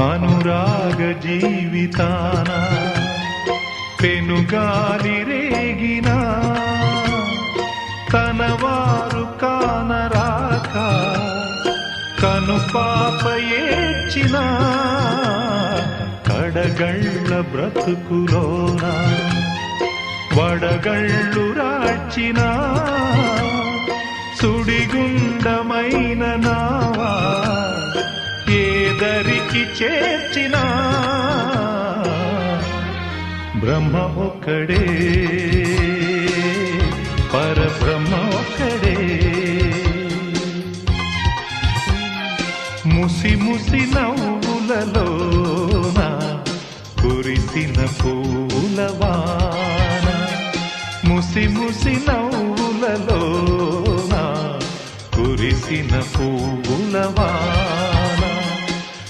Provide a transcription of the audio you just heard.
అనురాగ జీవితాన పెనుగాలి రేగినా తనవారు కానరాక కను పాప ఏడ్చిన కడగళ్ళ బ్రతుకులోన వడగళ్ళు రాచిన సుడిగుండమైన నా ఇంటికి చేర్చిన బ్రహ్మ ఒక్కడే. పరబ్రహ్మ ఒక్కడే. ముసి ముసి నవ్వులలోన కురిసిన పూలవాన ముసి ముసి నవ్వులలోన కురిసిన పూలవాన